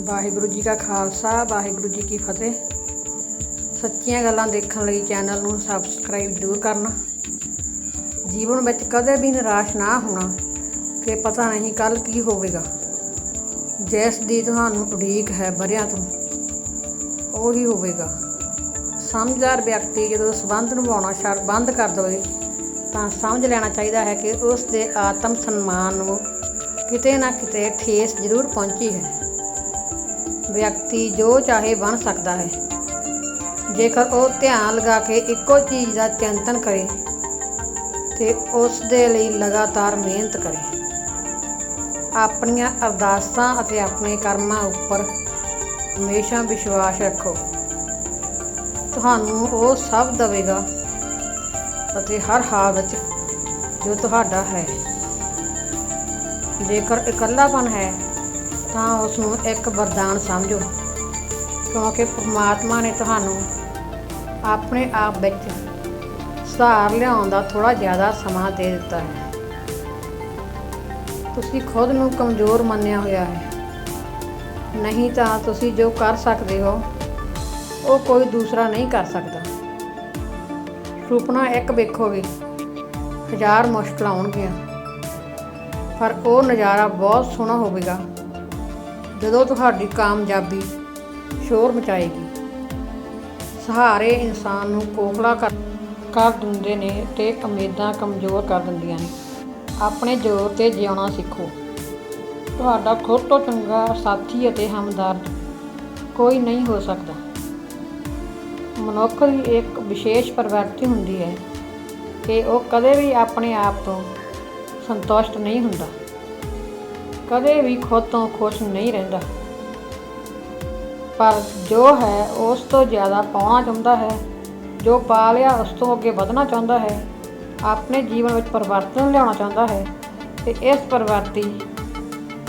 ਵਾਹਿਗੁਰੂ ਜੀ ਕਾ ਖਾਲਸਾ, ਵਾਹਿਗੁਰੂ ਜੀ ਕੀ ਫਤਿਹ। ਸੱਚੀਆਂ ਗੱਲਾਂ ਦੇਖਣ ਲਈ ਚੈਨਲ ਨੂੰ ਸਬਸਕ੍ਰਾਈਬ ਜ਼ਰੂਰ ਕਰਨਾ। ਜੀਵਨ ਵਿੱਚ ਕਦੇ ਵੀ ਨਿਰਾਸ਼ ਨਾ ਹੋਣਾ, ਕਿ ਪਤਾ ਨਹੀਂ ਕੱਲ ਕੀ ਹੋਵੇਗਾ। ਜਿਸ ਦੀ ਤੁਹਾਨੂੰ ਉਡੀਕ ਹੈ ਬਰਿਆਂ ਤੋਂ, ਉਹੀ ਹੋਵੇਗਾ। ਸਮਝਦਾਰ ਵਿਅਕਤੀ ਜਦੋਂ ਸਬੰਧ ਨਿਭਾਉਣਾ ਛੱਡ, ਬੰਦ ਕਰ ਦੇਵੇ, ਤਾਂ ਸਮਝ ਲੈਣਾ ਚਾਹੀਦਾ ਹੈ ਕਿ ਉਸ ਦੇ ਆਤਮ ਸਨਮਾਨ ਨੂੰ ਕਿਤੇ ਨਾ ਕਿਤੇ ਠੇਸ ਜ਼ਰੂਰ ਪਹੁੰਚੀ ਹੈ। ਵਿਅਕਤੀ ਜੋ ਚਾਹੇ ਬਣ ਸਕਦਾ ਹੈ। ਜੇਕਰ ਉਹ ਧਿਆਨ ਲਗਾ ਕੇ ਇੱਕੋ ਚੀਜ਼ ਦਾ ਚਿੰਤਨ ਕਰੇ ਤੇ ਉਸ ਦੇ ਲਈ ਲਗਾਤਾਰ ਮਿਹਨਤ ਕਰੇ। ਆਪਣੀਆਂ ਅਰਦਾਸਾਂ ਅਤੇ ਆਪਣੇ ਕਰਮਾਂ ਉੱਪਰ ਹਮੇਸ਼ਾ ਵਿਸ਼ਵਾਸ ਰੱਖੋ। ਤੁਹਾਨੂੰ ਉਹ ਸਭ ਦੇਵੇਗਾ ਅਤੇ ਹਰ ਹਾਲ ਵਿੱਚ ਜੋ ਤੁਹਾਡਾ ਹੈ। ਜੇਕਰ ਇਕੱਲਾਪਨ ਹੈ ਤਾਂ ਉਸ ਨੂੰ ਇੱਕ ਵਰਦਾਨ ਸਮਝੋ, ਕਿਉਂਕਿ ਪ੍ਰਮਾਤਮਾ ਨੇ ਤੁਹਾਨੂੰ ਆਪਣੇ ਆਪ ਵਿੱਚ ਸੁਧਾਰ ਲਿਆਉਣ ਦਾ ਥੋੜਾ ਜ਼ਿਆਦਾ ਸਮਾਂ ਦੇ ਦਿੱਤਾ ਹੈ। ਤੁਸੀਂ ਖੁਦ ਨੂੰ ਕਮਜ਼ੋਰ ਮੰਨਿਆ ਹੋਇਆ ਹੈ। ਨਹੀਂ ਤਾਂ ਤੁਸੀਂ ਜੋ ਕਰ ਸਕਦੇ ਹੋ, ਉਹ ਕੋਈ ਦੂਸਰਾ ਨਹੀਂ ਕਰ ਸਕਦਾ। ਸੁਪਨਾ ਇੱਕ ਵੇਖੋਗੇ, ਹਜ਼ਾਰ ਮੁਸ਼ਕਲਾਂ ਆਉਣਗੀਆਂ, ਪਰ ਉਹ ਨਜ਼ਾਰਾ ਬਹੁਤ ਸੋਹਣਾ ਹੋਵੇਗਾ। ਜਦੋਂ ਤੁਹਾਡੀ ਕਾਮਯਾਬੀ ਸ਼ੋਰ ਮਚਾਏਗੀ। ਸਹਾਰੇ ਇਨਸਾਨ ਨੂੰ ਕੋਖਲਾ ਕਰ ਕਰ ਦਿੰਦੇ ਨੇ ਤੇ ਉਮੀਦਾਂ ਕਮਜ਼ੋਰ ਕਰ ਦਿੰਦੀਆਂ ਨੇ। ਆਪਣੇ ਜ਼ੋਰ ਤੇ ਜਿਉਣਾ ਸਿੱਖੋ। ਤੁਹਾਡਾ ਖੁਦ ਤੋਂ ਚੰਗਾ ਸਾਥੀ ਅਤੇ ਹਮਦਰਦ ਕੋਈ ਨਹੀਂ ਹੋ ਸਕਦਾ। ਮਨੁੱਖ ਦੀ ਇੱਕ ਵਿਸ਼ੇਸ਼ ਪ੍ਰਵਿਰਤੀ ਹੁੰਦੀ ਹੈ ਕਿ ਉਹ ਕਦੇ ਵੀ ਆਪਣੇ ਆਪ ਤੋਂ ਸੰਤੁਸ਼ਟ ਨਹੀਂ ਹੁੰਦਾ। ਕਦੇ ਵੀ ਖੁਦ ਤੋਂ ਖੁਸ਼ ਨਹੀਂ ਰਹਿੰਦਾ। ਪਰ ਜੋ ਹੈ, ਉਸ ਤੋਂ ਜ਼ਿਆਦਾ ਪਾਉਣਾ ਚਾਹੁੰਦਾ ਹੈ, ਜੋ ਪਾ ਲਿਆ ਉਸ ਤੋਂ ਅੱਗੇ ਵਧਣਾ ਚਾਹੁੰਦਾ ਹੈ, ਆਪਣੇ ਜੀਵਨ ਵਿੱਚ ਪਰਿਵਰਤਨ ਲਿਆਉਣਾ ਚਾਹੁੰਦਾ ਹੈ। ਤੇ ਇਸ ਪਰਿਵਰਤੀ,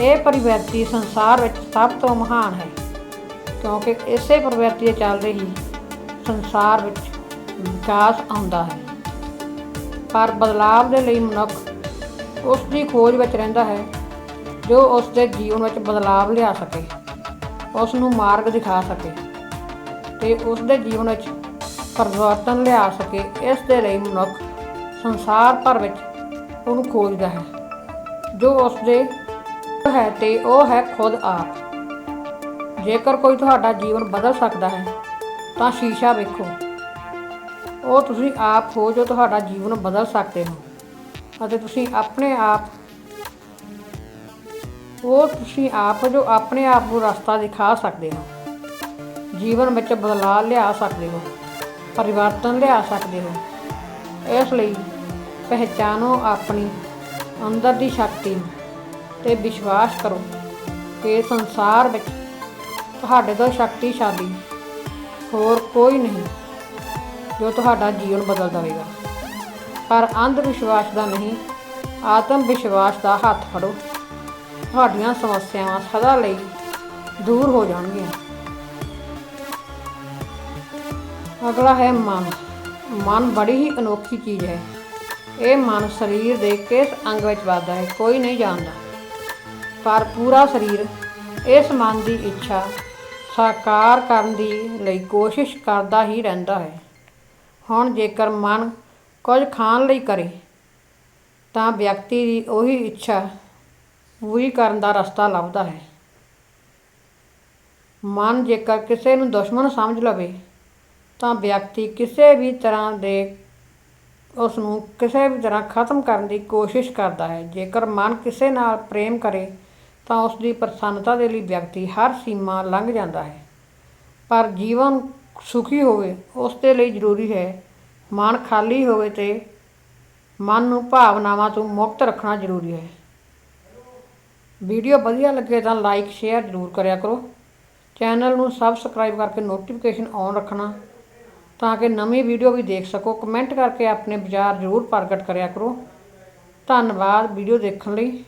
ਇਹ ਪਰਿਵਰਤੀ ਸੰਸਾਰ ਵਿੱਚ ਸਭ ਤੋਂ ਮਹਾਨ ਹੈ, ਕਿਉਂਕਿ ਇਸੇ ਪਰਿਵਰਤੀ ਦੇ ਚੱਲਦੇ ਹੀ ਸੰਸਾਰ ਵਿੱਚ ਵਿਕਾਸ ਆਉਂਦਾ ਹੈ। ਪਰ ਬਦਲਾਵ ਦੇ ਲਈ ਮਨੁੱਖ ਉਸ ਦੀ ਖੋਜ ਵਿੱਚ ਰਹਿੰਦਾ ਹੈ ਜੋ ਉਸ ਦੇ ਜੀਵਨ ਵਿੱਚ ਬਦਲਾਵ ਲਿਆ ਸਕੇ, ਉਸ ਨੂੰ ਮਾਰਗ ਦਿਖਾ ਸਕੇ ਤੇ ਉਸ ਦੇ ਜੀਵਨ ਵਿੱਚ ਪਰਿਵਰਤਨ ਲਿਆ ਸਕੇ, ਇਸ ਦੇ ਲਈ ਮਨੁੱਖ ਸੰਸਾਰ ਭਰ ਵਿੱਚ ਉਹਨੂੰ ਖੋਜਦਾ ਹੈ। ਜੋ ਉਸ ਦੇ ਹੈ ਤੇ ਉਹ ਹੈ ਖੁਦ ਆਪ। ਜੇਕਰ ਕੋਈ ਤੁਹਾਡਾ ਜੀਵਨ ਬਦਲ ਸਕਦਾ ਹੈ, ਤਾਂ ਸ਼ੀਸ਼ਾ ਵੇਖੋ। ਉਹ ਤੁਸੀਂ ਆਪ ਹੋ ਜੋ ਤੁਹਾਡਾ ਜੀਵਨ ਬਦਲ ਸਕਦੇ ਹੋ ਅਤੇ ਤੁਸੀਂ ਆਪਣੇ ਆਪ ਉਹ ਤੁਸੀਂ ਆਪ ਜੋ ਆਪਣੇ ਆਪ ਨੂੰ ਰਸਤਾ ਦਿਖਾ ਸਕਦੇ ਹੋ। ਜੀਵਨ ਵਿੱਚ ਬਦਲਾਅ ਲਿਆ ਸਕਦੇ ਹੋ, ਪਰਿਵਰਤਨ ਲਿਆ ਸਕਦੇ ਹੋ। ਇਸ ਲਈ ਪਹਿਚਾਨੋ ਆਪਣੀ ਅੰਦਰ ਦੀ ਸ਼ਕਤੀ ਨੂੰ ਤੇ ਵਿਸ਼ਵਾਸ ਕਰੋ ਕਿ ਸੰਸਾਰ ਵਿੱਚ ਤੁਹਾਡੇ ਤੋਂ ਸ਼ਕਤੀਸ਼ਾਲੀ ਹੋਰ ਕੋਈ ਨਹੀਂ ਜੋ ਤੁਹਾਡਾ ਜੀਵਨ ਬਦਲ ਦੇਵੇਗਾ। ਪਰ ਅੰਧ ਵਿਸ਼ਵਾਸ ਦਾ ਨਹੀਂ, ਆਤਮ ਵਿਸ਼ਵਾਸ ਦਾ ਹੱਥ ਫੜੋ। ਤੁਹਾਡੀਆਂ ਸਮੱਸਿਆਵਾਂ ਸਦਾ ਲਈ ਦੂਰ ਹੋ ਜਾਣਗੀਆਂ। ਅਗਲਾ ਹੈ ਮਨ। ਮਨ ਬੜੀ ਹੀ ਅਨੋਖੀ ਚੀਜ਼ ਹੈ। ਇਹ ਮਨ ਸਰੀਰ ਦੇ ਕਿਸ ਅੰਗ ਵਿੱਚ ਵੱਸਦਾ ਹੈ, ਕੋਈ ਨਹੀਂ ਜਾਣਦਾ। ਪਰ ਪੂਰਾ ਸਰੀਰ ਇਸ ਮਨ ਦੀ ਇੱਛਾ ਸਾਕਾਰ ਕਰਨ ਦੀ ਲਈ ਕੋਸ਼ਿਸ਼ ਕਰਦਾ ਹੀ ਰਹਿੰਦਾ ਹੈ। ਹੁਣ ਜੇਕਰ ਮਨ ਕੁਝ ਖਾਣ ਲਈ ਕਰੇ, ਤਾਂ ਵਿਅਕਤੀ ਦੀ ਉਹੀ ਇੱਛਾ ਪੂਰੀ ਕਰਨ ਦਾ ਰਸਤਾ ਲੱਭਦਾ ਹੈ। ਮਨ ਜੇਕਰ ਕਿਸੇ ਨੂੰ ਦੁਸ਼ਮਣ ਸਮਝ ਲਵੇ, ਤਾਂ ਵਿਅਕਤੀ ਕਿਸੇ ਵੀ ਤਰ੍ਹਾਂ ਦੇ ਉਸ ਨੂੰ ਕਿਸੇ ਵੀ ਤਰ੍ਹਾਂ ਖਤਮ ਕਰਨ ਦੀ ਕੋਸ਼ਿਸ਼ ਕਰਦਾ ਹੈ। ਜੇਕਰ ਮਨ ਕਿਸੇ ਨਾਲ ਪ੍ਰੇਮ ਕਰੇ, ਤਾਂ ਉਸ ਦੀ ਪ੍ਰਸੰਨਤਾ ਦੇ ਲਈ ਵਿਅਕਤੀ ਹਰ ਸੀਮਾ ਲੰਘ ਜਾਂਦਾ ਹੈ। ਪਰ ਜੀਵਨ ਸੁਖੀ ਹੋਵੇ, ਉਸ ਦੇ ਲਈ ਜ਼ਰੂਰੀ ਹੈ ਮਨ ਖਾਲੀ ਹੋਵੇ ਤੇ ਮਨ ਨੂੰ ਭਾਵਨਾਵਾਂ ਤੋਂ ਮੁਕਤ ਰੱਖਣਾ ਜ਼ਰੂਰੀ ਹੈ। ਵੀਡੀਓ ਵਧੀਆ ਲੱਗੇ ਤਾਂ ਲਾਈਕ, ਸ਼ੇਅਰ ਜ਼ਰੂਰ ਕਰਿਆ ਕਰੋ। ਚੈਨਲ ਨੂੰ ਸਬਸਕ੍ਰਾਈਬ ਕਰਕੇ ਨੋਟੀਫਿਕੇਸ਼ਨ ਔਨ ਰੱਖਣਾ ਤਾਂ ਕਿ ਨਵੀਂ ਵੀਡੀਓ ਵੀ ਦੇਖ ਸਕੋ। ਕਮੈਂਟ ਕਰਕੇ ਆਪਣੇ ਵਿਚਾਰ ਜ਼ਰੂਰ ਪ੍ਰਗਟ ਕਰਿਆ ਕਰੋ। ਧੰਨਵਾਦ ਵੀਡੀਓ ਦੇਖਣ ਲਈ।